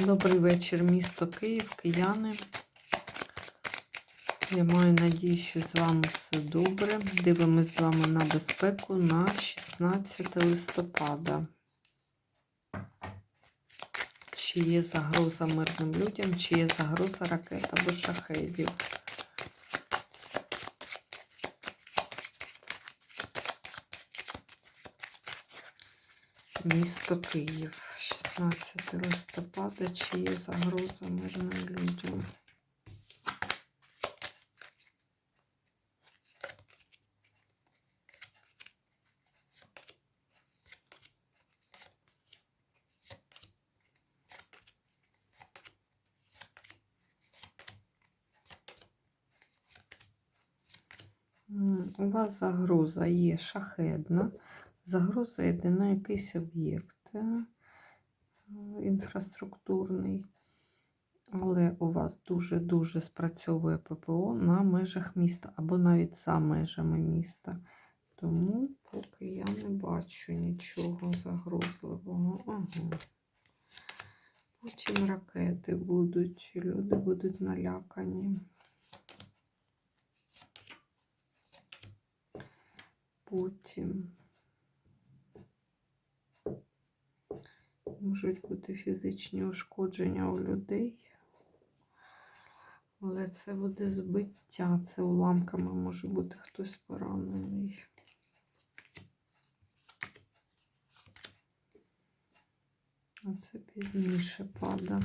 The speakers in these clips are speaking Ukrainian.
Добрий вечір, місто Київ, кияни. Я маю надію, що з вами все добре. Дивимось з вами на безпеку на 16 листопада. Чи є загроза мирним людям, чи є загроза ракет або шахедів. Місто Київ, 16 листопада, чи є загроза мирним людям. У вас загроза є шахедна. Загроза йде на якийсь об'єкт інфраструктурний, але у вас дуже-дуже спрацьовує ППО на межах міста або навіть за межами міста. Тому поки я не бачу нічого загрозливого. Ага. Потім ракети будуть, люди будуть налякані. Потім можуть бути фізичні ушкодження у людей, але це буде збиття, це уламками може бути хтось поранений. А це пізніше пада.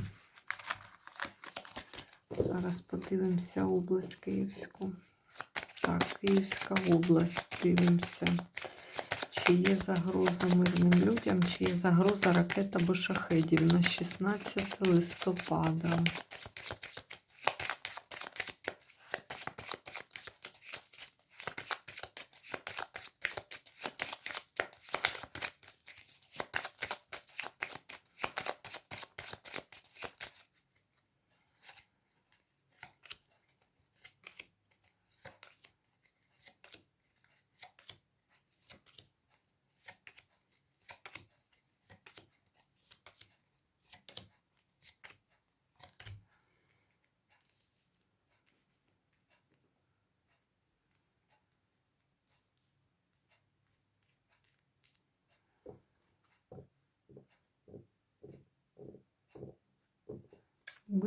Зараз подивимося область Київську. Так, Київська область, дивимося. Чи є загроза мирним людям, чи є загроза ракет або шахедів на 16 листопада.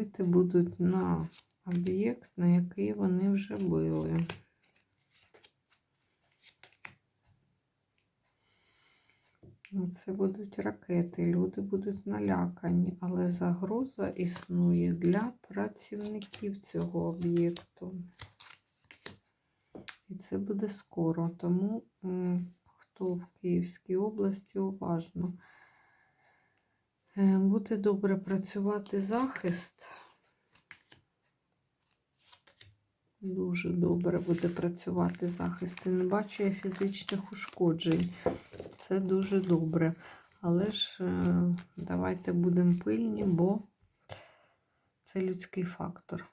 Бити будуть на об'єкт, на який вони вже били. Це будуть ракети, люди будуть налякані, але загроза існує для працівників цього об'єкту. І це буде скоро, тому хто в Київській області уважно. Е, буде добре працювати захист. Дуже добре буде працювати захист. І не бачу я фізичних ушкоджень. Це дуже добре. Але ж е, давайте будемо пильні, бо це людський фактор.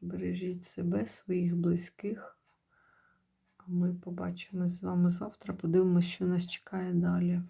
Бережіть себе, своїх близьких. А ми побачимось з вами завтра. Подивимося, що нас чекає далі.